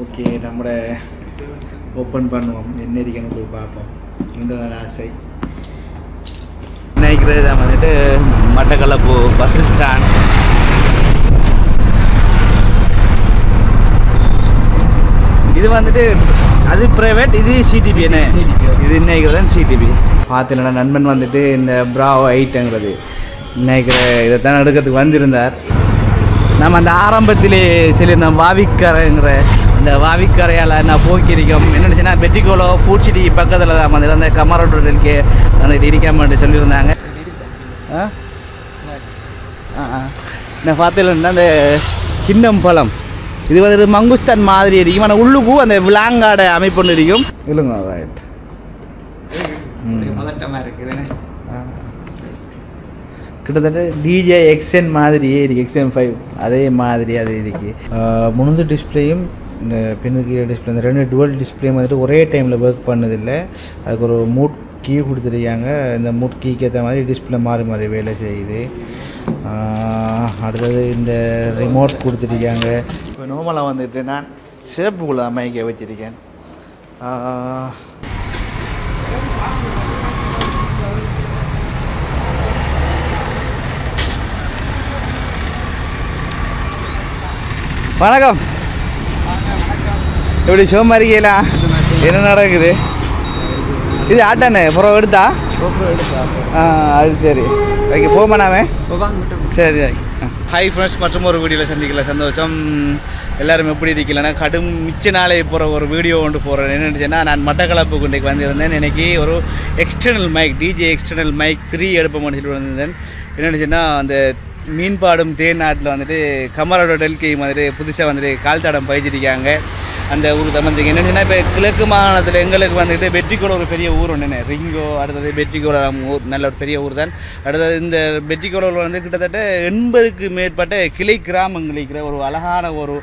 Okay நம்மட open பண்ணுவோம். என்ன இருக்குன்னு போய் பார்ப்போம். ரெண்டு நாள் ஆசை. நினைக்கிறது தான் வந்துட்டு மட்டக்களப்பு பஸ் ஸ்டாண்ட் இது வந்துட்டு அது ப்ரைவேட் இது சிடிபி என்ன? இது நினைக்கிறேன் சிடிபி பார்த்துல நண்பன் வந்துட்டு இந்த ப்ராவோ ஐட்டுங்கிறது நினைக்கிற இதை தான் எடுக்கிறதுக்கு வந்திருந்தார். நம்ம அந்த ஆரம்பத்திலே சொல்லியிருந்தோம் வாவிக்கரைங்கிற இந்த வாவிக்கரையால் நான் போக்கிரிக்கும் என்னச்சுன்னா பெட்டிக்கோலோ பூச்சிடி பக்கத்தில் தான் வந்து அந்த கமரோட்டலுக்கு எனக்கு இடிக்காமட்டு சொல்லியிருந்தாங்க. ஆ? ஆ ஆ. நான் பார்த்ததில்ல அந்த கிண்ணம் பழம். இது வந்து மங்குஸ்தான் மாதிரி இருக்கும் ஆனால் உள்ளுக்கும் அந்த விளாங்காட அமைப்பு ஒன்று இருக்கும். இல்லைங்க ரைட் பதட்டமா இருக்குது கிட்டத்தட்ட டிஜே எக்ஸ்என் மாதிரியே இருக்கு எக்ஸ்என் ஃபைவ் அதே மாதிரி அது இருக்கு. முழுந்து டிஸ்பிளேயும் இந்த பின்னுக்கு டிஸ்பிளே இந்த ரெண்டு டுவல் டிஸ்பிளே வந்துட்டு ஒரே டைமில் ஒர்க் பண்ணதில்லை. அதுக்கு ஒரு மூட் கீ கொடுத்துருக்காங்க. இந்த மூட் கீக்கு ஏற்ற மாதிரி டிஸ்பிளே மாறி மாறி வேலை செய்யுது. அடுத்தது இந்த ரிமோட் கொடுத்துருக்காங்க. இப்போ நோமலாக வந்துட்டு நான் சேப்புக்குள்ள அமைக்க வச்சுருக்கேன். வணக்கம். எப்படி சிவமா இருக்கீங்களா? என்ன நடக்குது? இது ஆட்டானே? புறம் எடுத்தா? ஆ அது சரி. ஓகே போமானாமே சரி ஹாய் ஃப்ரெண்ட்ஸ் மற்றும் ஒரு வீடியோவில் சந்திக்கல. சந்தோஷம். எல்லாரும் எப்படி இருக்கலன்னா கடும் மிச்ச நாளை போகிற ஒரு வீடியோ ஒன்று போகிறேன் என்னென்னு நான் மட்டக்களப்பு குண்டைக்கு வந்திருந்தேன். இன்றைக்கி ஒரு external mic DJ external mic three எடுப்போம்னு சொல்லி வந்திருந்தேன். என்னென்னு அந்த மீன்பாடும் தேன் நாட்டில் வந்துட்டு கமரோட டெல்கி மாதிரி புதுசாக வந்துட்டு கால் தடம் பயிச்சிருக்காங்க. அந்த ஊருக்கு தான் வந்து என்னென்னா இப்போ கிழக்கு மாகாணத்தில் எங்களுக்கு வந்துட்டு வெற்றிக்கோள ஒரு பெரிய ஊர் ஒன்று ரிங்கோ அடுத்தது வெற்றிக்கோளம் ஊர் நல்ல ஒரு பெரிய ஊர் தான். அடுத்தது இந்த வெற்றிக்கோளம் வந்து கிட்டத்தட்ட எண்பதுக்கு மேற்பட்ட கிளை கிராமங்கள் இருக்கிற ஒரு அழகான ஒரு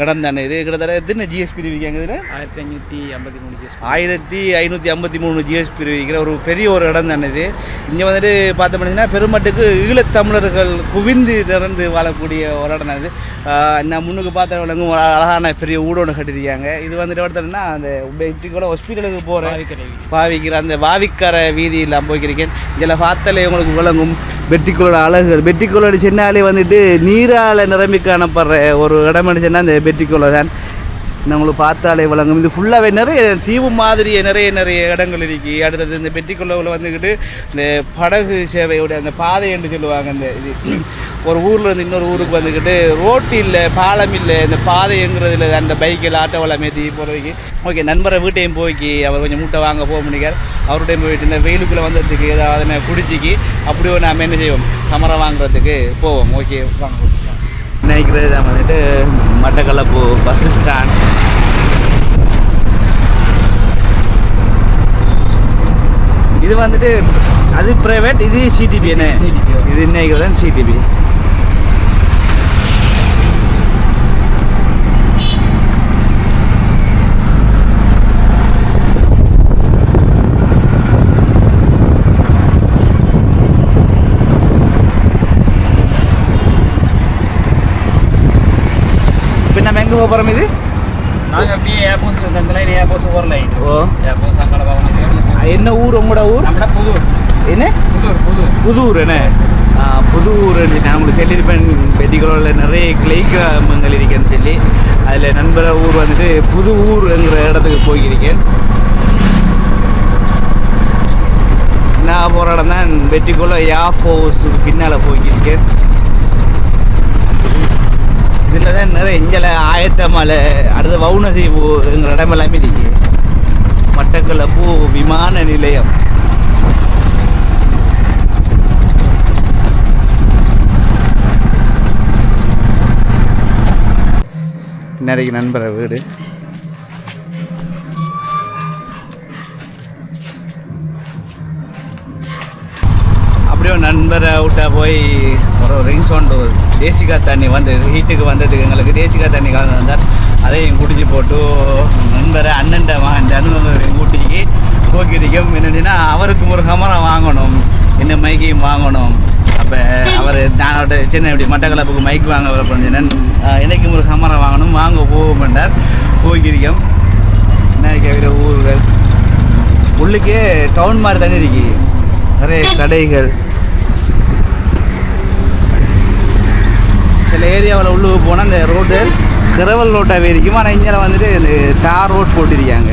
இடம் தானே இது கிட்டத்தட்ட எத்தனை ஜிஎஸ்பி இருக்காங்க இதில்? ஆயிரத்தி ஐநூற்றி ஐம்பத்தி மூணு கேஸ் ஆயிரத்தி ஐநூற்றி ஐம்பத்தி மூணு ஜிஎஸ்பி இருக்கிற ஒரு பெரிய ஒரு இடம் தானே இது. இங்கே வந்துட்டு பார்த்தோம்னா பெருமட்டுக்கு ஈழத்தமிழர்கள் குவிந்து நிறந்து வாழக்கூடிய ஒரு இடம் தான் இது. நான் முன்னுக்கு பார்த்த ஒரு அழகான பெரிய ஊடோடு கட்டியிருக்காங்க. இது வந்துட்டு பார்த்தோம்னா அந்த வெற்றிக்கூட ஹாஸ்பிட்டலுக்கு போகிற பாவிக்கிற அந்த வாவிக்கரை வீதியில் போய்க்கிறேன் இதில் பார்த்தாலே உங்களுக்கு விளங்கும் வெட்டிக்குளோட அழகுகள் வெட்டிக்குளோட சின்னாலே வந்துட்டு நீரால் நிரம்பி காணப்படுற ஒரு இடம் சொன்னால் அந்த வெட்டிக்குளோ தான் நம்மளுக்கு பார்த்தாலே விளங்கும். இது ஃபுல்லாகவே நிறைய தீவு மாதிரி நிறைய நிறைய இடங்கள் இருக்கு. அடுத்தது இந்த பெட்டிக்குள்ளவில் வந்துக்கிட்டு இந்த படகு சேவையோட அந்த பாதை என்று சொல்லுவாங்க. அந்த இது ஒரு ஊரில் இருந்து இன்னொரு ஊருக்கு வந்துக்கிட்டு ரோட்டு இல்லை பாலம் இல்லை இந்த பாதைங்கிறது இல்லை அந்த பைக்கில் ஆட்டோவில் மேற்றி போகிறதுக்கு ஓகே நண்பரை வீட்டையும் போய்க்கு. அவர் கொஞ்சம் மூட்டை வாங்க போக முடியாது அவர்கிட்டையும் போயிட்டு இந்த வெயிலுக்குள்ளே வந்ததுக்கு ஏதாவது குடிச்சிக்கு. அப்படியோ நாம் என்ன செய்வோம்? சமரம் வாங்குறதுக்கு போவோம். ஓகே வாங்க. நினைக்கிறது தான் வந்துட்டு மட்டக்களப்பு பஸ் ஸ்டாண்ட் இது வந்துட்டு அது ப்ரைவேட் இது சிடிபி என்ன? இது நினைக்கிறேன் சிடிபி இப்போ நம்ம எங்கே போக போகிறோம் இது நாங்கள் அப்படியே ஏர்போர்ட் அந்த லைன் ஏர்போர்ட் ஓவர் லைன் ஓ ஏர்போர்ட் சங்கட பவனம் என்ன ஊர் உங்களோட ஊர்? புதூர். என்ன? புதூர் புதூர். புதூர் என்ன? புதூர் நான் உங்களுக்கு சொல்லியிருப்பேன். பெட்டிகளோட நிறைய கிளை கிராமங்கள் இருக்கேன்னு சொல்லி. அதில் நண்பர ஊர் வந்துட்டு புது ஊருங்கிற இடத்துக்கு போயிருக்கேன். நான் போகிற இடம் தான் வெட்டிக்குள்ள யாஃபோஸ் பின்னால் போயிருக்கேன். இதில் தான் நிறைய இங்கே ஆயத்த மலை அடுத்து வவுனதீவுங்கிற இடம் எல்லாமே இருக்கு மட்டக்களப்பு விமான நிலையம். நிறைய நண்பரை வீடு? அப்படியே நண்பரை விட்டா போய் ஒரு ரிங்ஸ் சவுண்டு தேசிகா தண்ணி வந்து ஹீட்டுக்கு வந்ததுக்கு எங்களுக்கு தேசிகா தண்ணி கலந்து வந்தார் அதையும் குடிச்சு போட்டு நண்பரை அண்ணன்ட மகன் அண்ணன் கூட்டிக்கு போக்கிரிக்கும். என்னென்னா அவருக்கு ஒரு கமரம் வாங்கணும் என்ன மைக்கையும் வாங்கணும். அப்போ அவர் நான் சின்ன இப்படி மட்டக்களப்புக்கு மைக் வாங்க வர பண்ணினேன் எனக்கு ஒரு கமரம் வாங்கணும் வாங்க போக மாட்டார் போக்கிரிக்கும். என்ன கேட்குற ஊர்கள்? உள்ளுக்கே டவுன் மாதிரி தானே இருக்கு. நிறைய கடைகள். இந்த ஏரியாவில் உள்ளுக்கு போனால் இந்த ரோடு கிரவல் ரோட்டாகவே இருக்கும் ஆனால் இங்கே வந்துட்டு இந்த தார் ரோட் போட்டிருக்காங்க.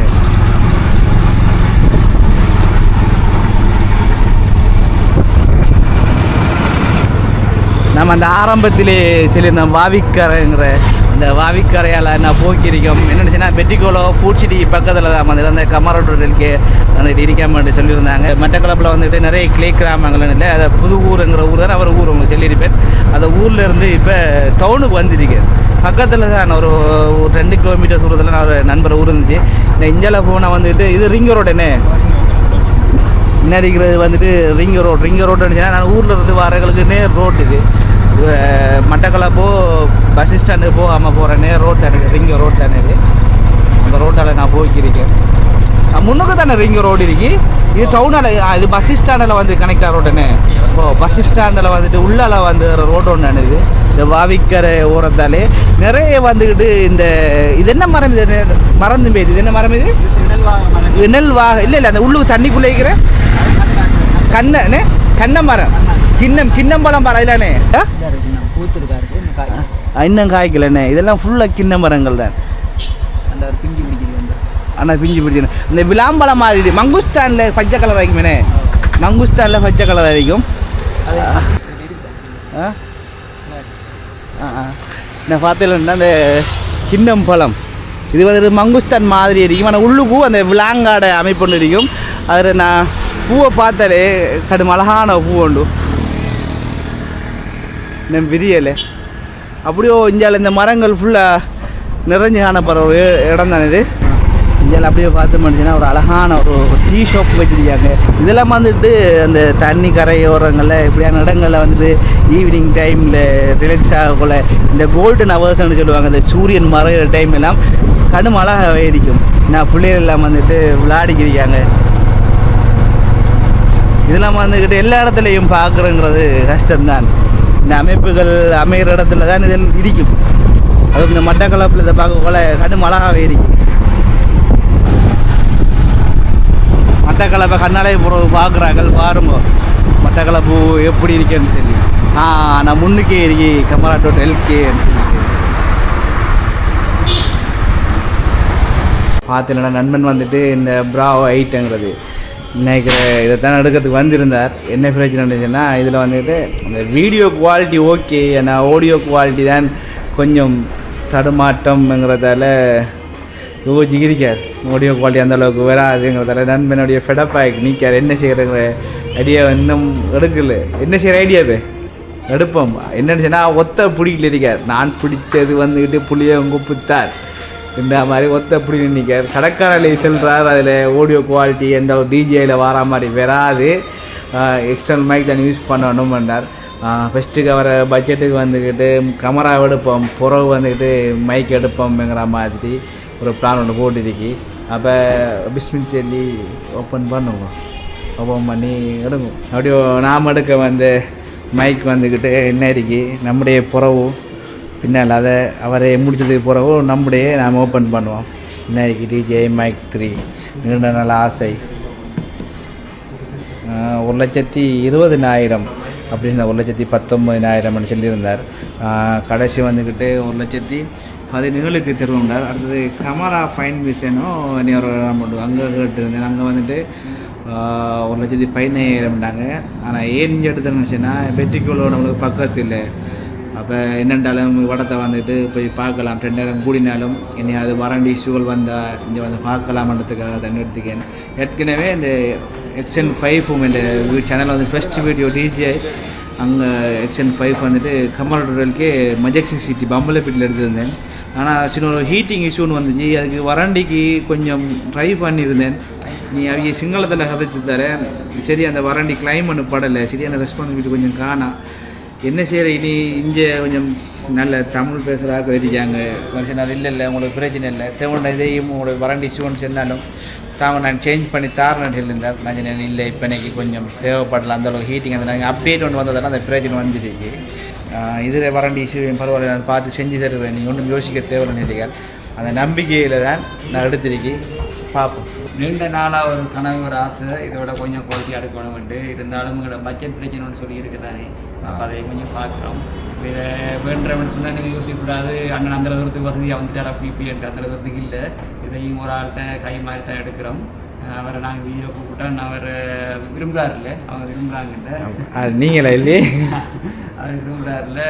நம்ம அந்த ஆரம்பத்திலே சொல்லியிருந்தோம் பாவிக்காரங்கிற இந்த வாவிக்கரையால் நான் போக்கியிருக்கோம் என்னச்சுன்னா பெட்டிக்கோலோ பூச்சிட்டி பக்கத்தில் தான் வந்து அந்த கமரோட்டலுக்கு வந்துட்டு இடிக்காமட்டு சொல்லியிருந்தாங்க. மட்டக்களப்பில் வந்துட்டு நிறைய கிளே கிராமங்கள் இல்லை அதை புது ஊருங்கிற ஊர் தான் அவர் ஊர் உங்களுக்கு சொல்லியிருப்பேன். அந்த ஊரில் இருந்து இப்போ டவுனுக்கு வந்திருக்கு. பக்கத்தில் தான் ஒரு ஒரு ரெண்டு கிலோமீட்டர் தூரத்தில் நான் ஒரு நண்பர் ஊர் இருந்துச்சு. இந்த இஞ்சல போனால் வந்துட்டு இது ரிங் ரோடுனே என்ன? இருக்கிறது வந்துட்டு ரிங் ரோடு ரிங் ரோடு இருந்துச்சுன்னா நான் ஊரில் இருந்து வரவங்களுக்கு நேர் ரோட் இது, மட்டக்களப்போ பஸ் ஸ்டாண்டு போகாமல் போகிற நேர் ரோட் எனக்கு ரிங் ரோட் தானே இது. அந்த ரோட்டால் நான் போய்க்கிருக்கேன். முன்னுக்கு தானே ரிங் ரோடு இருக்கு. இது டவுனால் இது பஸ் ஸ்டாண்டில் வந்து கனெக்ட் ரோடுன்னு இப்போ பஸ் ஸ்டாண்டில் வந்துட்டு உள்ளால வந்து ரோடு ஒன்று இது. இந்த வாவிக்கரை ஓரத்தாலே நிறைய வந்துக்கிட்டு இந்த இது என்ன மரம் இது? மறந்து போயிது இது என்ன மரம் இது? நெல் வா இல்லை இல்லை அந்த உள்ளுக்கு தண்ணிக்குள்ளே இருக்கிற கண்ணே கண்ண மரம் கிண்ணம் கிண்ணம்பழம் மரம் இல்லைண்ணே ஆ? பூத்துருக்காரு இந்த காய் ஆ, இன்னும் காய்க்கலண்ணே. இதெல்லாம் ஃபுல்லாக கிண்ண மரங்கள் தான். அந்த பிஞ்சு பிடிக்கிறது ஆனால் பிஞ்சு பிடிச்சிடும் இந்த விளாம்பழம் மாதிரி மங்குஸ்தானில் பச்சை கலர் ஆகிக்குமேனே மங்குஸ்தானில் பச்சை கலர் ஆகிக்கும் அது ஆ. ஆ? ஆ ஆ. நான் பார்த்தேன் அந்த கிண்ணம் பழம். இது வந்து மங்குஸ்தான் மாதிரி இருக்கும் ஆனால் உள்ளுக்கும் அந்த விளாங்காட அமைப்பு ஒன்று இருக்கும் அதில் நான் பூவை பார்த்தாலே கடும் அழகான பூ உண்டு. நான் விரியலை அப்படியோ இஞ்சால் இந்த மரங்கள் ஃபுல்லாக நிறைஞ்சு காணப்படுற ஒரு இடம் தானே இது. இந்தியாவில் அப்படியே பார்த்து முடிச்சுன்னா ஒரு அழகான ஒரு டீ ஷாப் வச்சுருக்காங்க. இதெல்லாம் வந்துட்டு அந்த தண்ணி கரையோரங்களில் இப்படியான இடங்களில் வந்துட்டு ஈவினிங் டைமில் ரிலாக்ஸ் ஆகக்குள்ள இந்த கோல்டன் அவர்ஸ்னு சொல்லுவாங்க இந்த சூரியன் மறைகிற டைம் எல்லாம் கடும் அழகாக இருக்கும். நான் பிள்ளைகள் எல்லாம் வந்துட்டு விளையாடிக்கிருக்காங்க இதெல்லாம் வந்துக்கிட்டு எல்லா இடத்துலையும் பார்க்குறோங்கிறது கஷ்டம்தான். இந்த அமைப்புகள் அமைகிற இடத்துல தான் இதில் இடிக்கும். அதுவும் இந்த மட்டக்களப்பில் இதை பார்க்கக்குள்ள கடும் அழகாகவே இருக்கும் மட்டக்களப்பை கண்ணாலே போகிற பார்க்குறாங்க பாருங்க. மட்டக்களப்பு எப்படி இருக்கேன்னு சொல்லி. ஆ நான் முன்னுக்கே இருக்கி கமரா டோட் எல்கேன்னு சொல்லி. பார்த்தீங்கன்னா நண்பன் வந்துட்டு இந்த ப்ராவோ ஐட்டுங்கிறது நினைக்கிற இதை தான் எடுக்கிறதுக்கு வந்திருந்தார். என்ன பிரச்சனை இருந்துச்சுன்னா இதில் வந்துட்டு அந்த வீடியோ குவாலிட்டி ஓகே ஏன்னா ஆடியோ குவாலிட்டி தான் கொஞ்சம் தடுமாட்டம்ங்கிறதால யோசிச்சிருக்கார். ஆடியோ குவாலிட்டி அந்தளவுக்கு வராதுங்கிறதால நண்பனுடைய ஃபெடப்பாய்க்கு நீக்கார். என்ன செய்கிறங்கிற ஐடியா இன்னும் எடுக்கல. என்ன செய்கிற ஐடியா அது எடுப்போம். என்னன்னு ஒத்த பிடிக்கல இருக்கார். நான் பிடிச்சது வந்துக்கிட்டு புளியை புத்தார் இந்த மாதிரி ஒத்த எப்படி நிற்கார் கடற்கரையில் செல்றார் அதில் ஆடியோ குவாலிட்டி எந்த ஒரு டிஜேயில் வர மாதிரி வராது. எக்ஸ்டர்னல் மைக் தான் யூஸ் பண்ணணும் என்றார் ஃபஸ்ட்டுக்கு வர பட்ஜெட்டுக்கு வந்துக்கிட்டு கமரா எடுப்போம் புறவு வந்துக்கிட்டு மைக் எடுப்போம்ங்கிற மாதிரி ஒரு பிளான் ஒன்று போட்டுருக்கு. அப்போ பிஸ்மின் சொல்லி ஓப்பன் பண்ணுவோம். ஓப்பன் பண்ணி எடுக்கும் அப்படியோ நாம் எடுக்க வந்து மைக் வந்துக்கிட்டு என்ன இருக்கு? நம்முடைய புறவும் பின்னால் அதை அவரை முடிச்சதுக்கு பிறகு நம்முடைய நாம் ஓப்பன் பண்ணுவோம். Vinayaki DJ mic three. நீண்ட நாள் ஆசை. ஒரு லட்சத்தி இருபதினாயிரம் அப்படின்னு ஒரு லட்சத்தி பத்தொம்பதினாயிரம்னு சொல்லியிருந்தார். கடைசி வந்துக்கிட்டு ஒரு லட்சத்தி பதினேழுக்கு திரும்பினார். அடுத்தது கமரா ஃபைன் மிஷனும் இனி ஒரு அமௌண்ட் அங்கே கேட்டுருந்தேன். அங்கே வந்துட்டு ஒரு லட்சத்தி பதினாயிரம்னாங்க ஆனால் ஏன் எடுத்தேன்னு எடுத்துருந்துச்சுன்னா பெட்டிக்குள்ளோ நம்மளுக்கு பக்கத்தில் அப்போ என்னென்றாலும் வடத்தை வந்துட்டு போய் பார்க்கலாம். ரெண்டாயிரம் கூடினாலும் இனி அது வறண்டி இஷ்யூகள் வந்தால் இங்கே வந்து பார்க்கலாம்ன்றதுக்காக தான் எடுத்துக்கேன் ஏற்கனவே இந்த எக்ஸ்என் ஃபைவ் இந்த சேனல் வந்து ஃபஸ்ட் வீடியோ டிஜே அங்கே எக்ஸ்என் ஃபைவ் வந்துட்டு கமல்டர்களுக்கே மஜெக்ஷன் சிட்டி பம்பலப்பீட்டில் எடுத்திருந்தேன். ஆனால் சின்ன ஒரு ஹீட்டிங் இஷ்யூன்னு வந்துச்சு. அதுக்கு வறண்டிக்கு கொஞ்சம் ட்ரை பண்ணியிருந்தேன். நீ அவங்க சிங்களத்தில் கதைச்சு தரேன். சரி அந்த வறண்டி கிளைம் ஒன்று படலை. சரி அந்த ரெஸ்பான்சிபிலிட்டி கொஞ்சம் காணா. என்ன செய்கிற இனி இங்கே கொஞ்சம் நல்ல தமிழ் பேசுகிறாக்க இருக்காங்க மனுஷன் அது இல்லை இல்லை உங்களுக்கு பிரச்சனை இல்லை. தமிழ் இதையும் உங்களுக்கு வரண்டி இஷ்யூன்னு சொன்னாலும் தாங்க நான் சேஞ்ச் பண்ணி தாரேன்னு சொல்லியிருந்தார் நான் இல்லை இப்போ இன்னைக்கு கொஞ்சம் தேவைப்படல. அந்தளவுக்கு ஹீட்டிங் அந்த நாங்கள் அப்டேட் ஒன்று வந்ததெல்லாம் அந்த பிரச்சனை வந்துருக்கு இதில் வரண்டி இஷ்யூ பரவாயில்ல. நான் பார்த்து செஞ்சு தருவேன். நீங்கள் ஒன்றும் யோசிக்க தேவையில்லை நீங்கள் அந்த நம்பிக்கையில் தான் நான் எடுத்திருக்கேன். பார்ப்போம். நீண்ட நாளாக ஒரு கனவு ஒரு ஆசை. இதோட கொஞ்சம் குவாலிட்டி எடுக்கணும்ட்டு இருந்தாலும் உங்களோட பட்ஜெட் பிரச்சனைன்னு சொல்லி இருக்குதானே? அப்போ அதை கொஞ்சம் பார்க்குறோம். இதை வேண்டவன் சொன்னால் நீங்கள் யோசிக்கக்கூடாது. அண்ணன் அந்த தூரத்துக்கு வசதியாக வந்துட்டார் அப்படி இப்படின்ட்டு அந்த தூரத்துக்கு இல்லை. இதையும் ஒரு ஆள்கிட்ட கை மாதிரி தான் எடுக்கிறோம். அவரை நாங்கள் வீடியோ கூப்பிட்டோம் அவர் விரும்புகிறாருல்ல அவங்க விரும்புகிறாங்கன்ற அது நீங்களா இல்லையே? அவர் விரும்புகிறாருல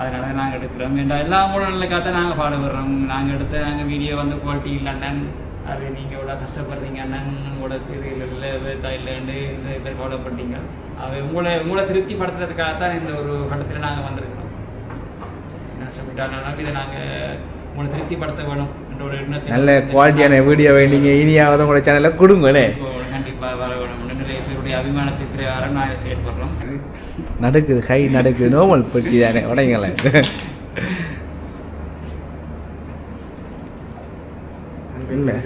அதனால நாங்கள் எடுக்கிறோம். ஏன்டா எல்லா மூடலுக்காக நாங்கள் பாடுபடுறோம். நாங்கள் எடுத்த நாங்கள் வீடியோ வந்து குவாலிட்டி இல்லை அண்ணன். அது நீங்கள் இவ்வளோ கஷ்டப்படுறீங்க? அண்ணன் உங்களோட தெரியல இல்லை இல்லைன்னு இந்த பேர் கவலைப்பட்டீங்க. அது உங்களை உங்களை திருப்திப்படுத்துறதுக்காக தான் இந்த ஒரு கட்டத்தில் நாங்கள் வந்திருக்கிறோம். கஷ்டப்பட்டாலும் இதை நாங்கள் உங்களை திருப்திப்படுத்த வேணும் என்ற ஒரு எண்ணத்தில் நல்ல குவாலிட்டியான வீடியோவை நீங்கள் இனியாவது உங்களோட சேனலில் கொடுங்களே. கண்டிப்பாக வர வேணும். நிறைய பேருடைய அபிமானத்துக்கு அரண் நாங்கள் செயல்படுறோம் நடக்குது கை நடக்குது. நோமல் பெட்டி தானே உடைங்களே. இல்லை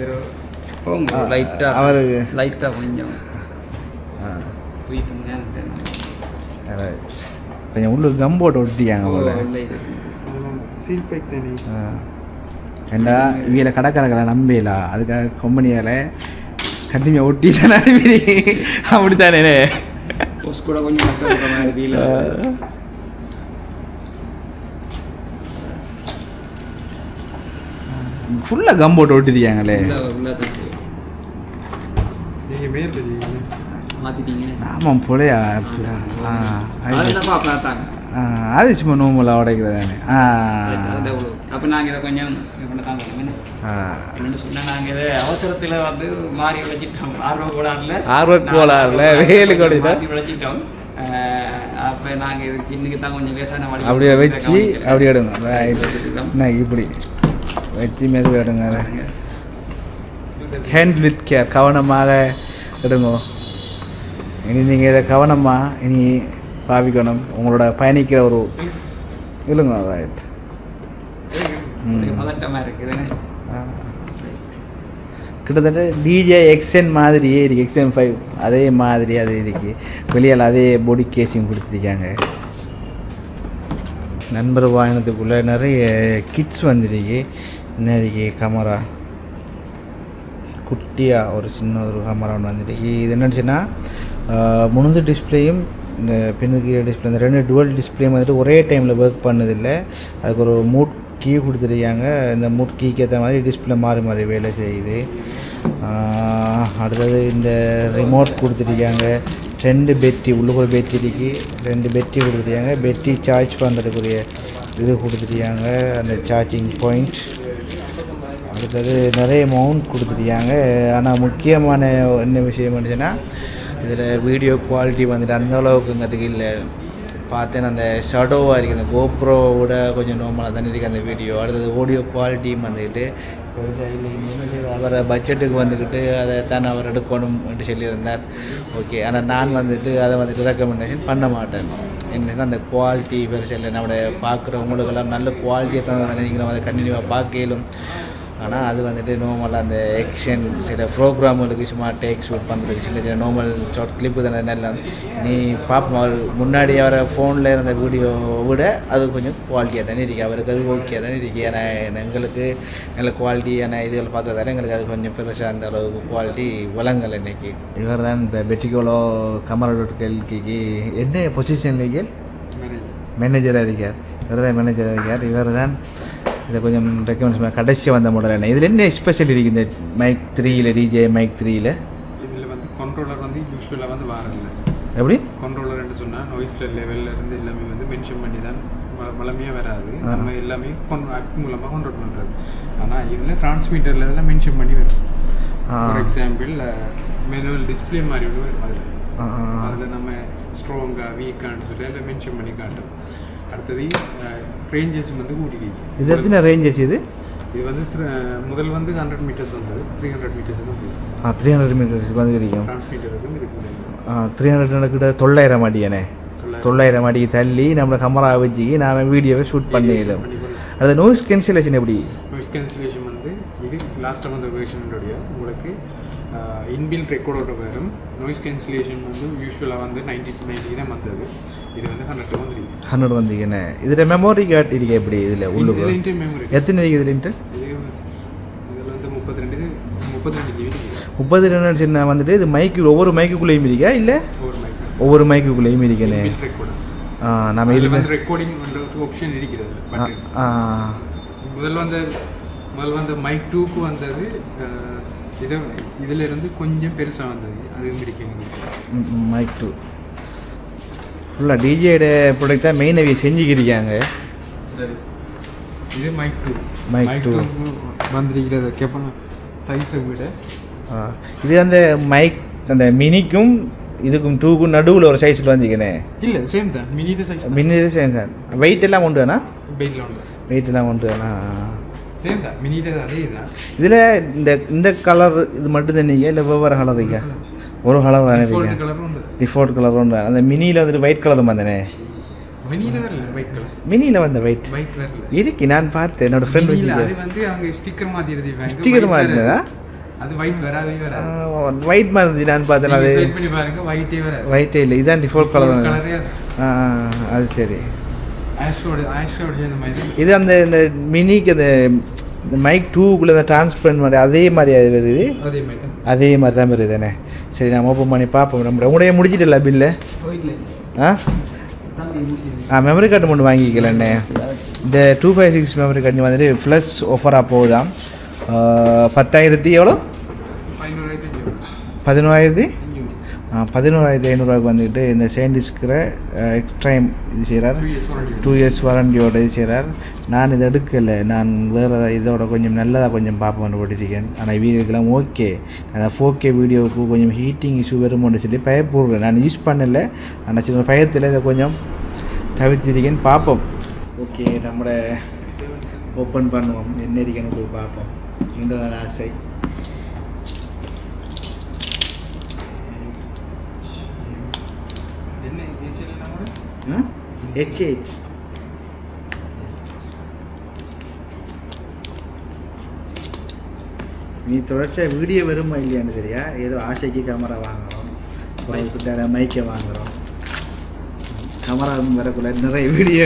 லைட்டாக அவருக்கு லைட்டாக கொஞ்சம். கொஞ்சம் உள்ள கம்போட்டு ஒட்டியாங்க போல சீல் பைக் தானே ஆ. ஏண்டா இவியில் கடைக்காரங்களை நம்பல அதுக்காக கம்பெனியால் கண்டிப்பாக ஒட்டி தான் அப்படித்தானே போஸ் கூட கொஞ்சம் கஷ்டப்படுற மாதிரி ஃபீல் ஃபுல்லாக மேல் செய்யுங்க மாற்றிட்டீங்க ஆமாம் போலையா ஆ அது- அதுதான்ப்பா பார்த்தாங்க. ஆ, அது சும்மா நோம்பலாக உடைக்கிறது தானே. ஆ. அப்போ நாங்கள் இதை கொஞ்சம் அவசரத்தில் வந்து மாறி வச்சுட்டோம் ஆர்வ கோளாறுல. ஆர்வக் கோளாறுல வேலுக்கு ஓடிட்டோம். மாற்றி வச்சுட்டோம் அப்போ நாங்கள் இதுக்கு இன்னைக்கு தான் கொஞ்சம் லேசான அப்படியே வச்சு அப்படியே எடுங்க. இப்படி. வச்சு மெது எடுங்க ஹேண்ட் வித் கேர் கவனமாக எடுங்க இனி நீங்கள் இதை கவனமாக இனி பாவிக்கணும். உங்களோட பயணிக்கிற ஒரு இல்லைங்க ரைட் இருக்குது. கிட்டத்தட்ட டிஜே எக்ஸ்என் மாதிரியே இருக்கு. எக்ஸ்என் ஃபைவ் அதே மாதிரி அது இருக்கு. வெளியால் அதே பொடி கேஸையும் கொடுத்துருக்காங்க. நண்பர் வாங்கினதுக்குள்ளே நிறைய கிட்ஸ் வந்துருக்கு. இன்னைக்கு கேமரா குட்டியாக ஒரு சின்ன ஒரு கேமரா ஒன்று வந்துருக்கு இது என்னச்சுன்னா முழுந்து டிஸ்பிளேயும் இந்த பின்னுக்கு டிஸ்பிளே இந்த ரெண்டு டுவல் டிஸ்பிளேயும் வந்துட்டு ஒரே டைமில் ஒர்க் பண்ணதில்லை. அதுக்கு ஒரு மூட் கீ கொடுத்துருக்காங்க. இந்த மூட் கீக்கு ஏற்ற மாதிரி டிஸ்பிளே மாறி மாறி வேலை செய்யுது. அடுத்தது இந்த ரிமோட் கொடுத்துருக்காங்க. ரெண்டு பெட்டி உள்ளுக்குள்ள பெட்டிக்கு ரெண்டு பெட்டி கொடுத்துருக்காங்க. பெட்டி சார்ஜ் பண்ணுறதுக்குரிய இது கொடுத்துருக்காங்க. அந்த சார்ஜிங் பாயிண்ட் அடுத்தது நிறைய மவுண்ட் கொடுத்துருக்காங்க. ஆனால் முக்கியமான என்ன விஷயம் வந்துச்சுன்னா இதில் வீடியோ குவாலிட்டி வந்துட்டு அந்த அளவுக்குங்கிறதுக்கு இல்லை. பார்த்தேன் அந்த ஷடோவாக இருக்குது அந்த கோப்ரோவோட கொஞ்சம் நார்மலாக தானே இருக்குது அந்த வீடியோ அடுத்தது ஆடியோ குவாலிட்டியும் வந்துக்கிட்டு பெருசாக இல்லை அவரை பட்ஜெட்டுக்கு வந்துக்கிட்டு அதை தான் அவர் எடுக்கணும் என்று சொல்லியிருந்தார். ஓகே ஆனால் நான் வந்துட்டு அதை வந்துட்டு ரெக்கமெண்டேஷன் பண்ண மாட்டேன். என்னன்னா அந்த குவாலிட்டி பெருசாக இல்லை நம்மளை பார்க்குறவங்களுக்கெல்லாம் நல்ல குவாலிட்டியை தான் நீங்களும் அதை கண்டினியூவாக பார்க்கலும் ஆனால் அது வந்துட்டு நார்மலாக அந்த எக்ஷன் சில ப்ரோக்ராம்களுக்கு சும்மா டேக் ஷூட் பண்ணுறதுக்கு சில சில நார்மல் ஷார்ட் கிளிப்பு தானே நல்லா நீ பார்ப்போம் அவர் முன்னாடி வர ஃபோனில் இருந்த வீடியோவை விட அது கொஞ்சம் குவாலிட்டியாக தானே இருக்குது அவருக்கு அது ஓகே தானே இருக்குது ஏன்னா எங்களுக்கு நல்ல குவாலிட்டியான இதுகள் பார்த்ததால எங்களுக்கு அது கொஞ்சம் பெருசாக அந்த அளவுக்கு குவாலிட்டி வழங்கலை இன்னைக்கு. இவர் தான் இந்த பெட்டிகோலோ கமரா டாட் கேள்விக்கு என்ன பொசிஷன்ல மேனேஜராக இருக்கார். இவர் தான் மேனேஜராக இருக்கார். இவர் தான் இதை கொஞ்சம் ரெக்கமெண்ட் பண்ண. கடைசியாக வந்த மாடல் என்ன? இதில் என்ன ஸ்பெஷல் இருக்குது? இந்த மைக் த்ரீயில் டிஜே மைக் த்ரீயில் இதில் வந்து கண்ட்ரோலர் வந்து யூஸ்வலாக வந்து வாரல எப்படி? கண்ட்ரோலர்னு சொன்னால் நாய்ஸ்ல லெவல்ல இருந்து எல்லாமே வந்து மென்ஷன் பண்ணி தான் வ- வளமையா வராது. நம்ம எல்லாமே ஆப் மூலமாக கண்ட்ரோல் பண்ணுறது ஆனால் இதில் டிரான்ஸ்மீட்டரில் இதெல்லாம் மென்ஷன் பண்ணி வரும். ஃபார் எக்ஸாம்பிள் மேனுவல் டிஸ்ப்ளே மாதிரி ஒன்று வரும் அதில். அதில் நம்ம ஸ்ட்ராங்காக வீக்கான்னு சொல்லி அதில் மென்ஷன் பண்ணி காட்டும் அடுத்தது ரேஞ்சஸ் வந்து கூட்டி இது எத்தனை ரேஞ்சஸ் இது? இது வந்து முதல் வந்து ஹண்ட்ரட் மீட்டர்ஸ் வந்தது. த்ரீ ஹண்ட்ரட் மீட்டர்ஸ் போகும் த்ரீ ஹண்ட்ரட் மீட்டர்ஸ் வந்து கிடைக்கும் இதுக்கு த்ரீ ஹண்ட்ரட் கிட்ட தொள்ளாயிரம் அடியானே தொள்ளாயிரம். அடிக்கு தள்ளி நம்மளை கமரா வச்சு நாம் வீடியோவை ஷூட் பண்ணிடலாம் அது நோய்ஸ் கேன்சலேஷன் எப்படி? நாய்ஸ் கேன்சலேஷன் வந்து இது லாஸ்ட்டாக வந்த வேர்ஷனுடைய உங்களுக்கு இன்பில் ரெக்கார்டோட வரும். நாய்ஸ் கேன்சலேஷன் வந்து யூஸ்வலாக வந்து நைன்டி நைன்டி தான் வந்தது. இது வந்து ஹண்ட்ரட் வந்துருக்கு. ஹண்ட்ரட் வந்தீங்கண்ணே இதில் மெமரி கார்டு இருக்கு எப்படி இதில் உள்ளுக்கு? இதுலேன்ட்டு மெமரி எத்தனை இருக்குது இதுலேன்ட்டு இது இதில் வந்து முப்பத்தி ரெண்டு முப்பத்தி ரெண்டு ஜிபி முப்பது ரெண்டு சின்ன வந்துட்டு இது மைக்கு ஒவ்வொரு மைக்குள்ளேயும் இருக்கா இல்லை? ஒரு மைக் ஒவ்வொரு மைக்குள்ளேயும் இருக்கேனே நம்ம இதில் இதில் வந்து ரெக்கார்டிங் ஆப்ஷன் இருக்கிறது முதல்ல வந்த முதல்ல வந்த மைக் டூக்கு வந்தது இதை இதில் இருந்து கொஞ்சம் பெருசாக வந்தது. அது பிடிக்க மைக் டூ ஃபுல்லாக டிஜேட ப்ராடக்ட் தான் மெயின் அவைய செஞ்சுக்கிருக்காங்க. இது மைக் டூ மைக். டூ வந்திருக்கிறது. கேட்பாங்க சைஸை விட. இது அந்த மைக் அந்த மினிக்கும் இதுக்கும் டூக்கும் நடுவில் ஒரு சைஸில் வந்தீங்கண்ணே இல்லை சேம் தான். மினிட்ட சைஸ் மினி வெயிட் எல்லாம் கொண்டு வேணா உண்டு வெயிட் எல்லாம் கொண்டு வேணா சேம் தான் மினிட்ட அதே தான். இதில் இந்த இந்த கலர் இது மட்டும் தண்ணீங்க இல்லை வெவ்வேறு கலர் இருக்கா ஒரு கலர் உண்டு. டிஃபால்ட் கலர் ஒன்று அந்த மினியில் வந்துட்டு ஒயிட் கலர் வந்தனே? மினியில் மினியில் வந்த வரல இருக்கு நான் பார்த்தேன். என்னோட ஃப்ரெண்ட் மினியில் அது வந்து அவங்க ஸ்டிக்கர் மாற்றி எழுதிப்பாங்க ஸ்டிக்கர் மாதிரி. இருந்ததா? அது ஒயிட் வராதே வராது ஒயிட் மாதிரி இருந்துச்சு நான் பார்த்தேன். அது செட் பண்ணி பாருங்க ஒயிட்டே வராது ஒயிட்டே இல்லை. இதான் டிஃபால்ட் கலர் கலரே அது சரி. இது அந்த இந்த மினிக்கு அந்த இந்த மைக் டூக்குள்ளே அந்த டிரான்ஸ்பரண்ட் மாதிரி அதே மாதிரி அது வருது. அதே மாதிரி தான். அதே மாதிரி தான் வருது தானே? சரி நம்ம ஓப்பன் பண்ணி பார்ப்போம். நம்ம உடைய முடிச்சிட்டல பில்லு ஆ? ஆ மெமரி கார்டு மட்டும் வாங்கிக்கலண்ணே இந்த two five six memory card வந்துட்டு ப்ளஸ் ஆஃபராக போகுதாம். ஆ, பத்தாயிரத்தி எவ்வளோ? பதினோராயிரத்தி பதினோராயிரத்தி ஐநூறுரூவாய்க்கு வந்துட்டு இந்த சேண்டிஸ்கிற எக்ஸ்ட்ரீம் இது செய்கிறார் டூ இயர்ஸ் வாரண்டியோட இது செய்கிறார் நான் இதை எடுக்கலை. நான் வேறு இதோட கொஞ்சம் நல்லதாக கொஞ்சம் பார்ப்பேன் போட்டிருக்கேன். ஆனால் வீடியோக்கெல்லாம் ஓகே ஆனால் ஃபோர் கே வீடியோவுக்கு கொஞ்சம் ஹீட்டிங் இஷ்யூ வருமோன்னு சொல்லி பயப்படுறேன். நான் யூஸ் பண்ணலை. ஆனால் சின்ன பயத்தில் இதை கொஞ்சம் தவிர்த்திருக்கேன்னு பார்ப்போம். ஓகே நம்மளோட ஓப்பன் பண்ணுவோம். என்ன இருக்கேன்னு போய் பார்ப்போம்? நாள் ஆசை. ஹெச்ஹெச் நீ தொடர்ச்சியாக வீடியோ வருமா இல்லையான்னு தெரியா? ஏதோ ஆசைக்கு கேமரா கிட்ட மைக்கை வாங்குறோம். கேமரா வரக்குள்ள நிறைய வீடியோ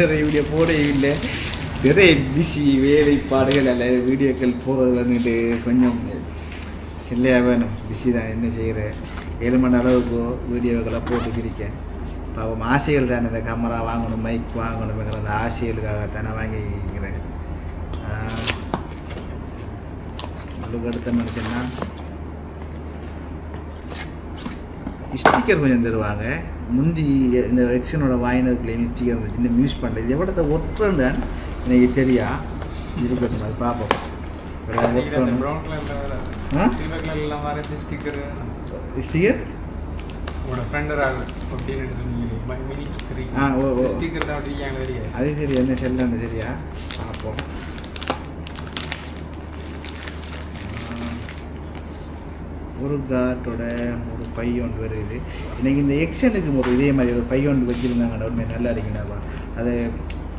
நிறைய வீடியோ போட இல்லை. நிறைய பிஸி வேலைப்பாடுகள் அல்ல. வீடியோக்கள் போகிறது வந்துட்டு கொஞ்சம் சில்லையாக வேணும் பிஸி தான். என்ன செய்கிற ஏழு மணி அளவுக்கு வீடியோக்களை போட்டுக்கிருக்கேன் பாவம். ஆசைகள் தானே இந்த கேமரா வாங்கணும் மைக் வாங்கணுங்கிற அந்த ஆசைகளுக்காக தானே வாங்கிக்கிறேன் உங்களுக்கு அடுத்த மனுஷன்னா? ஸ்டிக்கர் கொஞ்சம் தருவாங்க. முந்தி இந்த எக்ஷனோட வாங்கினதுக்குள்ளேயும் ஸ்டிக்கர் இருந்துச்சு இந்த யூஸ் பண்ணுறது எவ்வளோ ஒட்டுறேன் எனக்கு தெரியா. இருக்கட்டும் அது பார்ப்போம் ஸ்டிக்கர் ஸ்டிக்கர் உங்களோட ஃப்ரெண்ட் ஒரு ஆள் அப்படின்னு ஆ, ஓ, ஓ. அது சரி என்ன செல்லன்னு சரியா பார்ப்போம். ஒரு காட்டோட ஒரு பை ஒன்று வருது. இன்னைக்கு இந்த எக்ஷனுக்கு ஒரு இதே மாதிரி ஒரு பை ஒன்று வச்சுருந்தாங்க உண்மை நல்லா இருக்குண்ணாப்பா அதை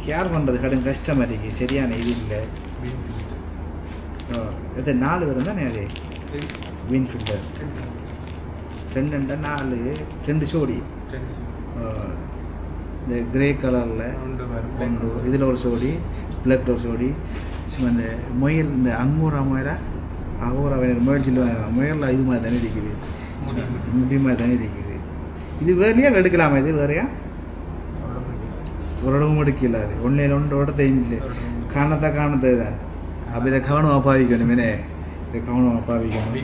கேர் பண்ணுறது கடும் கஷ்டமாக இருக்கு சரியான இது இல்லை. ஓ, இது நாலு பேரும் தானே அது? வின் ஃபில்டர் ரெண்டு நாலு ரெண்டு சோடி இந்த கிரே கலரில் ரெண்டு இதில் ஒரு சோடி பிளக் ஒரு சோடி சும்மா இந்த முயல் இந்த அங்கூரா முயலா? அகூரா முயல் சொல்லுவாங்க முயலில் இது மாதிரி தானே இருக்குது முடி மாதிரி. தானே இருக்குது இது வேறையா? எடுக்கலாமா இது? வேறையா? ஒரடவும் எடுக்கல அது. ஒன்றில் ஒன்றோட தைம் இல்லை. காணத்தா காணத்தது தான் அப்போ இதை கவனமாக பாவிக்கணும் மேனே இதை கவனமாக பாவிக்கணும்.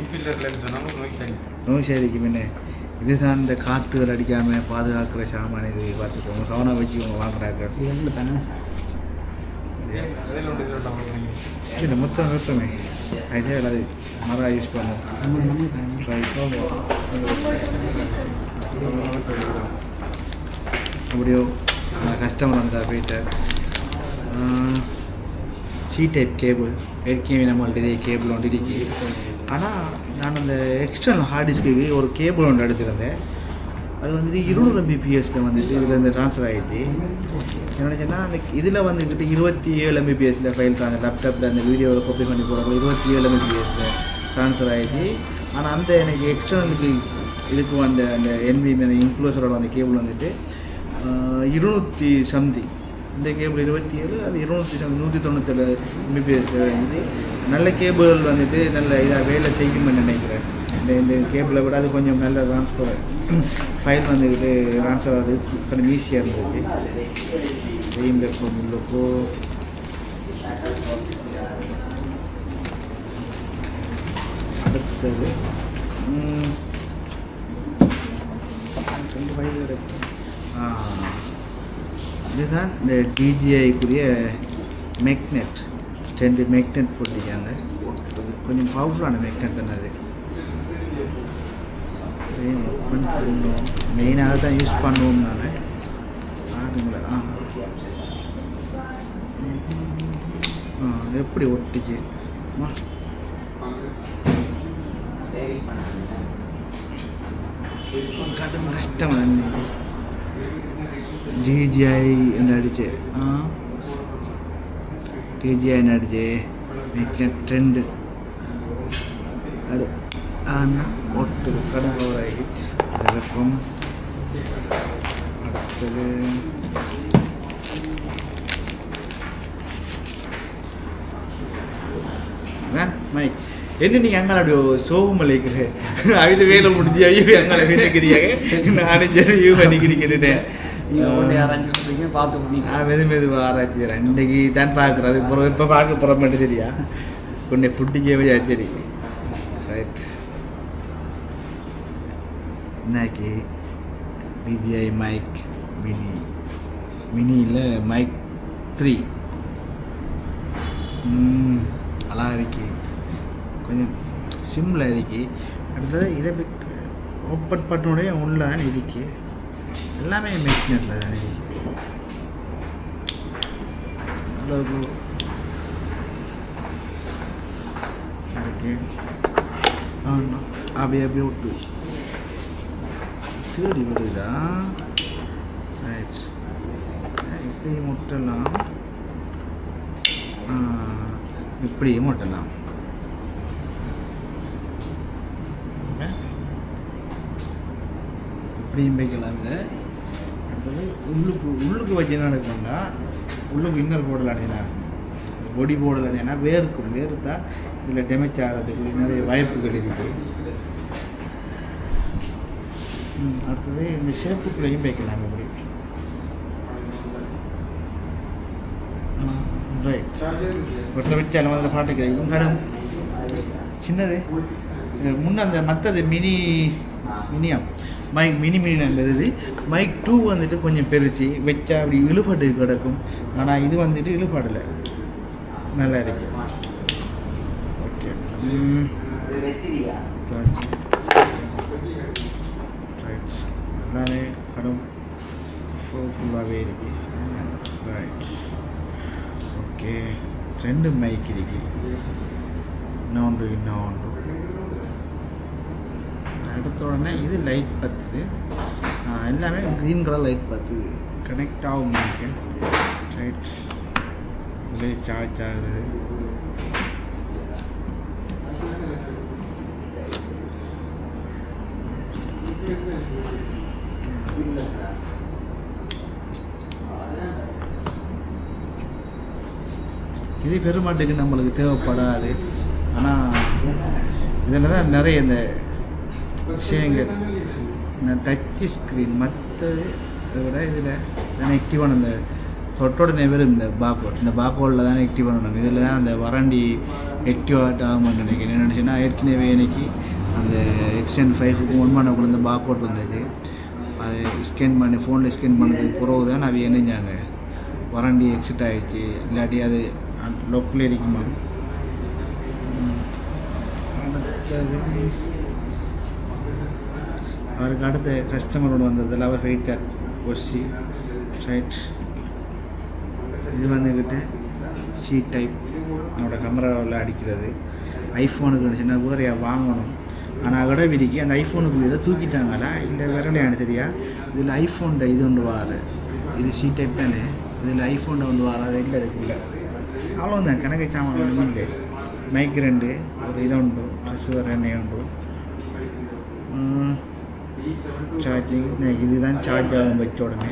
நோய் செய்திக்கு முன்னே இதுதான் இந்த காற்றுகள் அடிக்காமல் பாதுகாக்கிற சாமான் இது. பார்த்துக்கோங்க கவனம் வச்சுக்கோங்க வாங்குறாங்க. இல்லை மொத்தம் மொத்தமே அதே அது மரம் யூஸ் பண்ணும். அப்படியோ கஸ்டமர் வந்தா போயிட்டார் சி டைப் கேபிள் ஏற்கனவே நம்மள்ட்ட இதே கேபிள் ஒன்று இருக்கு. ஆனால் நான் அந்த எக்ஸ்டர்னல் ஹார்ட் டிஸ்க்கு ஒரு கேபிள் ஒன்று எடுத்திருந்தேன். அது வந்துட்டு இருநூறு எம்பிபிஎஸ்சில் வந்துட்டு இதில் இருந்து ட்ரான்ஸ்ஃபர் ஆகிடுச்சு என்ன அந்த இதில் வந்துக்கிட்டு இருபத்தி ஏழு எம்பிபிஎஸில் ஃபைல் அந்த லேப்டாப்பில் அந்த வீடியோவில் காப்பி பண்ணி போடுறது இருபத்தி ஏழு எம்பிபிஎஸில் ட்ரான்ஸ்ஃபர் ஆகிடுச்சு ஆனால் அந்த எனக்கு எக்ஸ்டர்னலுக்கு இதுக்கு வந்த அந்த என்பி அந்த இன்க்ளோசரோட அந்த கேபிள் வந்துட்டு இருநூற்றி சம்திங் இந்த கேபிள் இருபத்தி ஏழு அது இருநூற்றி சம்திங் நூற்றி தொண்ணூத்தேழு எம்பிபிஎஸ் வந்து நல்ல கேபிள் வந்துட்டு நல்ல இதாக வேலை செய்யும்னு நினைக்கிறேன். இந்த இந்த கேபிளை விட அது கொஞ்சம் நல்ல ட்ரான்ஸ்ஃபர் ஃபைல் வந்துக்கிட்டு ட்ரான்ஸ்ஃபர் ஆகுது. கொஞ்சம் ஈஸியாக இருந்துச்சு. இதையும் வைப்போம் உள்ளுக்கோ. அடுத்தது. ரெண்டு ஃபைல் இருக்கு. இதுதான் இந்த டிஜிஐக்குரிய மெக்னெட் ரெண்டு மேக்னெட் போட்டிருக்காங்க. கொஞ்சம் பவர்ஃபுல்லான மேக்னெட் தானே அது. ஓப்பன் பண்ணுவோம் மெயினாக தான் யூஸ் பண்ணுவோம் நான். பாருங்களேன் ஆ. எப்படி ஒட்டுச்சு? கஷ்டம் ஜிஜிஐ என்று அடிச்சு. ஆ. டிஜிஐ அடிச்சு வீட்டில் ட்ரெண்டு அடு ஆனால் ஒட்டு கடும் பவராகி இருக்கும் அடுத்தது வேன் மைக் என்ன நீங்கள் அங்கே அப்படி சோகம் அழைக்கிற அவித வேலை முடிஞ்சு ஐயோ அங்கே வேலைக்கிறியாங்க நானும் சரி யூ பண்ணிக்கிறேன் நீங்கள் சொல்றீங்க பார்த்து முடியுங்க நான் மெது மெதுவாக ஆராய்ச்சி இன்றைக்கி தான் பார்க்குறது. இப்போ இப்போ பார்க்க போகிற மட்டும் சரியா? கொண்டே பிடிக்கவே சரி. ரைட் இன்னைக்கு டிஜிஐ மைக் மினி மினியில் மைக் த்ரீ அழகா இருக்கு. கொஞ்சம் சிம்மில் இருக்கு. அடுத்தது இதை ஓப்பன் பண்ணோடைய உள்ள தான் இருக்கு. எல்லாமே மேக்னெட்டில் தான் இருக்கு. அளவுக்கு ஆமாம் அப்படியே அப்படியே விட்டு. தேடி வருதா? ரைட் இப்படி முட்டலாம். ஆ, இப்படியும் முட்டலாம். இப்படியும் வைக்கலாம் இதை. உள்ளுக்கு உள்ளுக்கு வச்சு என்ன நடக்கும்னா உள்ளுக்கு இன்னர் போடலானேனா பொடி போடலானேனா வேர்க்கும் வேர்த்தா இதில் டேமேஜ் ஆகிறதுக்கு நிறைய வாய்ப்புகள் இருக்குது அடுத்தது இந்த ஷேப்புக்குள்ளேயும் வைக்கலாம் எப்படி ரைட் ஒருத்தர் வச்சாலும் அதில் பாட்டு கிடைக்கும் கடம். சின்னது. முன்னே முன்ன அந்த மற்றது மினி மினியம். மைக் மினி மினி வருது மைக் டூ வந்துட்டு கொஞ்சம் பெருசு. வச்சா அப்படி இழுபட்டு கிடக்கும். ஆனால் இது வந்துட்டு இழுபடலை. நல்லா இருக்கு. ஓகே ரைட் எல்லாமே கடும். ஃபுல்லாகவே இருக்கு. ரைட் ஓகே ரெண்டு மைக் இருக்கு. இன்னொன்று இன்னொன்று. அடுத்த உடனே இது லைட் பத்துது. எல்லாமே க்ரீன் கலர் லைட் பத்துது. கனெக்ட் ஆகும் நினைக்கிறேன் ரைட் இதே சார்ஜ் ஆகுது. இது பெருமாட்டுக்கு நம்மளுக்கு தேவைப்படாது. ஆனால் இதில் தான் நிறைய இந்த விஷயங்கள். டச்சு ஸ்க்ரீன் மற்றது அதை விட இதில் தான் ஆக்டிவான இந்த தொட்டோடனே பேர் இந்த பாக்கோட் இந்த பாக்கோடில் தான் ஆக்டிவ் பண்ணணும் இதில் தான் அந்த வராண்டி ஆக்டிவ் ஆகும்னு நினைக்கிறேன். என்ன நினச்சேன்னா ஏற்கனவே எனக்கு அந்த எக்ஸ்டென் ஃபைவ்க்கு ஒன் பண்ண இந்த பாக்கோட் வந்தது. அது ஸ்கேன் பண்ணி ஃபோனில் ஸ்கேன் பண்ணதுக்கு பிறகு தான் அவை இணைஞ்சாங்க. வராண்டி எக்ஸிட் ஆகிடுச்சு இல்லாட்டி அது லோக்கல் இருக்குமா? அடுத்தது அவருக்கு அடுத்த கஸ்டமரோட வந்ததில் அவர் வெயிட் கார்ட் ஒசி ரைட் இது வந்துக்கிட்டு சி டைப் என்னோட கேமராவில் அடிக்கிறது. ஐஃபோனுக்கு இருந்துச்சுன்னா வேறையா வாங்கணும். ஆனால் விட விரிக்கி அந்த ஐஃபோனுக்கு இதை தூக்கிட்டாங்களா? இல்லை விரலையானு தெரியா? இதில் ஐஃபோன்ட இது ஒன்று வாரு. இது சி டைப் தானே? இதில் ஐஃபோன் ஒன்று வராது அது இல்லை அதுக்குள்ளே அவ்வளோதான் கணக்கு சாமான் ஒன்றுமே இல்லை. மைக் ரெண்டு. ஒரு இது உண்டு. வேறு எண்ணெய் உண்டு. சார்ஜிங் இதுதான் சார்ஜ் ஆகும் வச்ச உடனே.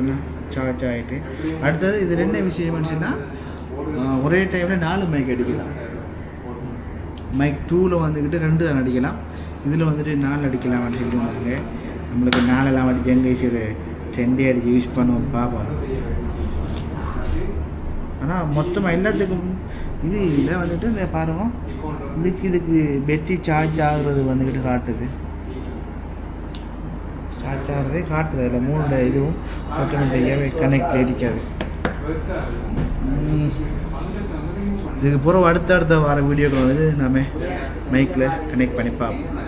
என்ன? சார்ஜ் ஆகிட்டு அடுத்தது இது என்ன விஷயம் சொன்னால் ஒரே டைமில் நாலு மைக் அடிக்கலாம். மைக் டூவில் வந்துக்கிட்டு ரெண்டு தான் அடிக்கலாம். இதில் வந்துட்டு நாலு அடிக்கலாம்னு சொல்லி வந்தாங்க நம்மளுக்கு நாலெல்லாம் அடிச்சு எங்கே சரி ரெண்டே அடித்து யூஸ் பண்ணுவோம் பார்ப்போம் ஆனால் மொத்தமாக எல்லாத்துக்கும் இது இதில் வந்துட்டு இந்த பாருங்க. இதுக்கு இதுக்கு பெட்டி சார்ஜ் ஆகுறது வந்துக்கிட்டு காட்டுது. சார்ஜ் ஆகிறதே காட்டுது. அதில் மூணு இதுவும் ஆட்டோமேட்டிக்காகவே கனெக்ட் அடிக்காது இதுக்கு பிறகு அடுத்தடுத்த வர வீடியோக்கள் வந்து நாம மைக்கில் கனெக்ட் பண்ணி பார்ப்போம்.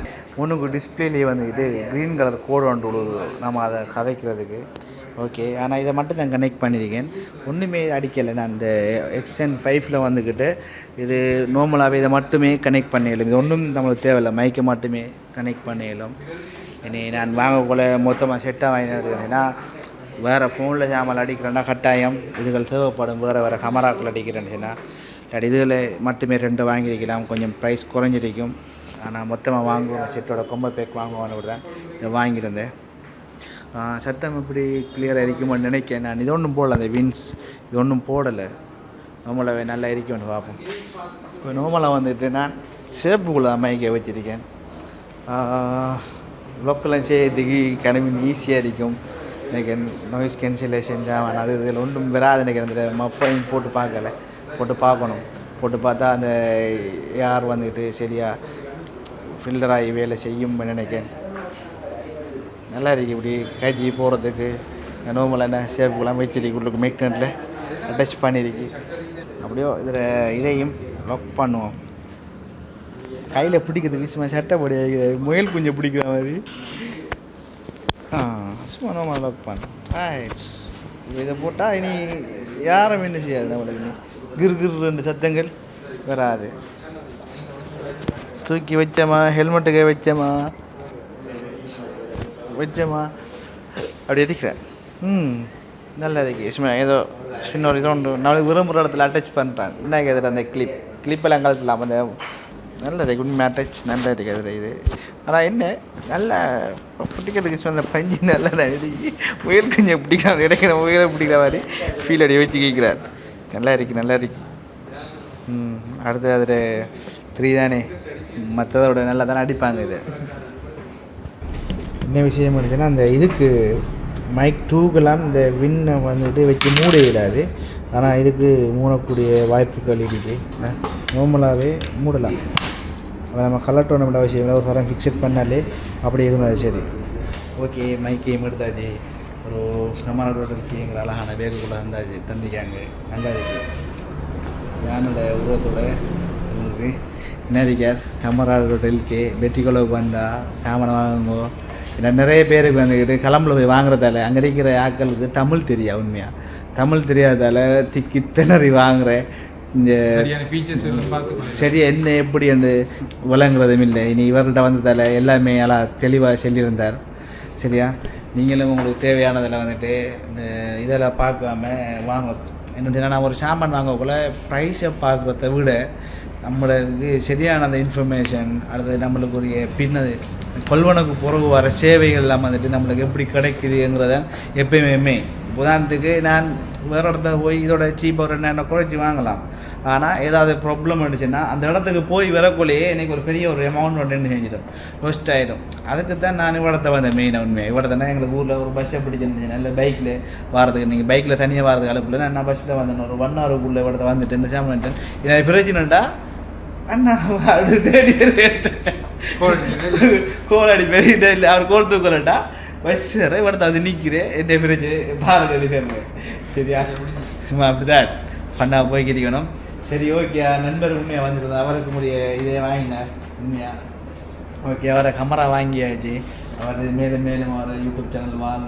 ஒன்றுக்கு டிஸ்பிளேலேயே வந்துக்கிட்டு க்ரீன் கலர் கோடு ஒன்று விழுது நம்ம அதை கதைக்கிறதுக்கு. ஓகே ஆனால் இதை மட்டும் தான் கனெக்ட் பண்ணியிருக்கேன். ஒன்றுமே அடிக்கலை. நான் இந்த எக்ஸ்என் ஃபைவ்ல வந்துக்கிட்டு இது நார்மலாகவே இதை மட்டுமே கனெக்ட் பண்ணிடலாம் இது ஒன்றும் நம்மளுக்கு தேவையில்லை. மைக்கை மட்டுமே கனெக்ட் பண்ணிடலாம் இனி நான் வாங்கக்குள்ள மொத்தமாக செட்டாக வாங்கி எடுத்துக்கிறேன்னா வேறு ஃபோனில் சாமல் அடிக்கிறேன்னா கட்டாயம் இதுகள் தேவைப்படும். வேறு வேறு கமராக்கள் அடிக்கிறேன்னா இதுகளை மட்டுமே ரெண்டு வாங்கியிருக்கலாம். கொஞ்சம் ப்ரைஸ் குறைஞ்சிருக்கும். ஆனால் மொத்தமாக வாங்குவோம். செட்டோட கொம்ப பேக் வாங்குவான்னு கூட தான் இதை வாங்கியிருந்தேன். சத்தம் எப்படி கிளியராக இருக்குமான்னு நினைக்கிறேன். நான் இது ஒன்றும் போடல அந்த வின்ஸ் இது ஒன்றும் போடலை. நம்மளவே நல்லா இருக்கும்னு பார்ப்போம். இப்போ நோமலாக வந்துட்டு நான் சேப்புக்குள்ளே தான் மைக்கை வச்சுருக்கேன். லோக்கெல்லாம் செய்யறதுக்கு கிளம்பி ஈஸியாக இருக்கும். எனக்கு நாய்ஸ் கேன்சலேஷன் ஜாமான் அது இதில் ஒன்றும் வராது எனக்கு அந்த மஃபைன் போட்டு பார்க்கல. போட்டு பார்க்கணும். போட்டு பார்த்தா அந்த யார் வந்துக்கிட்டு சரியாக ஃபில்டர் ஆகி வேலை செய்யும் நினைக்கிறேன். நல்லா இருக்கு இப்படி கைச்சி போகிறதுக்கு நார்மலாக என்ன சேப்புக்கெல்லாம் வச்சிருக்கு உள்ளுக்கு மேக்னெட்டில் அட்டாச் பண்ணியிருக்கு. அப்படியோ இதில் இதையும் லாக் பண்ணுவோம். கையில் பிடிக்கிறதுக்கு சட்டை சட்டைப்படி முயல் குஞ்சை பிடிக்கிற மாதிரி. ஆ சும்மா நம்ம லாக் ரைட் இதை போட்டால் இனி யாரும் என்ன செய்யாது நம்மளுக்கு இனி. கிரு கிரு ரெண்டு சத்தங்கள் வராது. தூக்கி வச்சோமா ஹெல்மெட்டுக்கு வச்சோமா? வச்சோமா? அப்படி இருக்கிறேன் ம் நல்லா இருக்கு சும்மா ஏதோ சின்ன ஒரு இது ஒன்று. நாளைக்கு விரும்புகிற இடத்துல அட்டாச் பண்ணுறேன் என்ன கேட்குற அந்த கிளிப் கிளிப்பெல்லாம் கழட்டலாம். அந்த நல்ல இருக்கு மேட்டச் நல்லா இருக்காது இது ஆனால் என்ன நல்லா பிடிக்கிறதுக்கு சொன்ன பஞ்சு நல்லா தான் இருக்கு. முயல் கொஞ்சம் பிடிக்கலாம் கிடைக்கிற முயலை பிடிக்கிற மாதிரி ஃபீல் அடி வச்சு கேட்குறார் நல்லா இருக்கு நல்லா இருக்கு. ம் அடுத்து அதில் த்ரீ தானே. மற்றதோட நல்லா தானே அடிப்பாங்க இது. என்ன விஷயம் இருந்துச்சுன்னா அந்த இதுக்கு மைக் டூக்கெல்லாம் இந்த வின்னை வந்துட்டு வச்சு மூட இடாது ஆனால் இதுக்கு மூடக்கூடிய வாய்ப்புகள் இருக்குது. நார்மலாகவே மூடலாம். அப்போ நம்ம கலர் டோர்னமெண்ட் அவசியம் இல்லை. ஒரு தரம் ஃபிக்ஸட் பண்ணாலே அப்படி இருந்தால் சரி. ஓகே மைக்கையும் எடுத்தாச்சு ஒரு கமரோட இருக்கு எங்களை அழகான பேருக்குள்ளே இருந்தாச்சு தந்திக்காங்க. நல்லாச்சு யானோட உருவத்தோட உங்களுக்கு என்ன இருக்கார் கமராடோட இருக்கு வெற்றிக்குள்ளவுக்கு வந்தா சாமனை வாங்குங்கோ. ஏன்னா நிறைய பேருக்கு வந்துக்கிட்டு கிளம்புல போய் வாங்குறதால அங்கே இருக்கிற ஆட்களுக்கு தமிழ் தெரியா உண்மையாக தமிழ் தெரியாதால திக்கி திணறி வாங்குறேன். இந்த சரியான ஃபீச்சர்ஸ் எல்லாம் பார்த்து சரி என்ன எப்படி என்று விளங்குறதும் இல்லை. இனி இவர்கிட்ட வந்ததால் எல்லாமே எல்லாம் தெளிவாக சொல்லியிருந்தார். சரியா? நீங்களும் உங்களுக்கு தேவையானதில் வந்துட்டு இந்த இதெல்லாம் பார்க்காம வாங்க. என்ன நான் ஒரு சாமான் வாங்கக்குள்ள ப்ரைஸை பார்க்குறத விட நம்மளுக்கு சரியான அந்த இன்ஃபர்மேஷன் அடுத்தது நம்மளுக்கு ஒரு பின்னது கொள்வனுக்கு பிறகு வர சேவைகள் எல்லாம் வந்துட்டு நம்மளுக்கு எப்படி கிடைக்குதுங்கிறத எப்பயுமே உதாரணத்துக்கு நான் வேறு இடத்த போய் இதோட சீப்பாக ஒரு ரெண்டாயிரம் குறைச்சி வாங்கலாம். ஆனால் ஏதாவது ப்ராப்ளம் இருந்துச்சுன்னா அந்த இடத்துக்கு போய் வரக்குள்ளேயே எனக்கு ஒரு பெரிய ஒரு அமௌண்ட் ஒன்று என்ன செஞ்சிடும்? வேஸ்ட் ஆயிடும். அதுக்கு தான் நான் இவ்வளோத்த வந்தேன் மெயினாக உண்மையாக இவ்வளோத்தானே எங்களுக்கு ஊரில் ஒரு பஸ்ஸை பிடிச்சிருந்துச்சு நல்ல பைக்கில் வரதுக்கு நீங்கள் பைக்கில் தனியாக வரதுக்கு அனுப்பல நான் பஸ்ஸில் வந்தேன் ஒரு ஒன் ஹவருக்குள்ளே இவ்வளோத்த வந்துட்டு இந்த சாமான் இதை பிரச்சனைண்டா அண்ணா அப்படி தேடி கோல் அடி பெரிய இல்லை அவர் கோல் தூக்கலட்டா வச்சுறேன் இவடத்த அது நிற்கிறேன் என்ன பாருங்க அடி சேர்ந்தேன் சரியா சும்மா அப்படிதான் பண்ணால் போய்க்கிறிக்கணும் சரி ஓகே நண்பர் உண்மையாக வந்துருந்தா அவருக்கு முடிய இதே வாங்கினார் உண்மையா ஓகே அவரை கமரா வாங்கியாச்சு அவர் மேலும் மேலும் அவர் யூடியூப் சேனல் வாழ்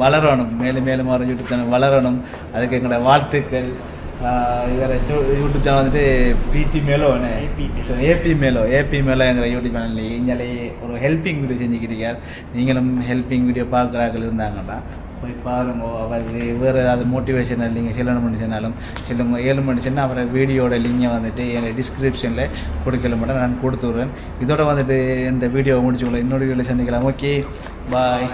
வளரணும் மேலும் மேலும் அவர் யூடியூப் சேனல் வளரணும் அதுக்கு எங்களோட வாழ்த்துக்கள் இவர் யூடியூப் சேனல் வந்துட்டு பிடி மேலோ AP ஸோ ஏபி மேலோ ஏபி மேலோங்கிற யூடியூப் சேனல் இங்கே ஒரு ஹெல்பிங் வீடியோ செஞ்சுக்கிறீங்க நீங்களும் ஹெல்பிங் வீடியோ பார்க்குறாக்கள் இருந்தாங்கன்னா போய் பாருங்க அவருக்கு வேறு ஏதாவது மோட்டிவேஷனல் நீங்கள் சொல்லணும்னு சொன்னாலும் சொல்லுங்க ஏழு மணி சொன்னால் அவரை வீடியோட லிங்கை வந்துட்டு என் டிஸ்கிரிப்ஷனில் கொடுக்கல மட்டும் நான் கொடுத்து விட்றேன் இதோட வந்துட்டு இந்த வீடியோவை முடிச்சுக்கொள்ள இன்னொரு வீடியோவில் சந்திக்கலாம். Okay bye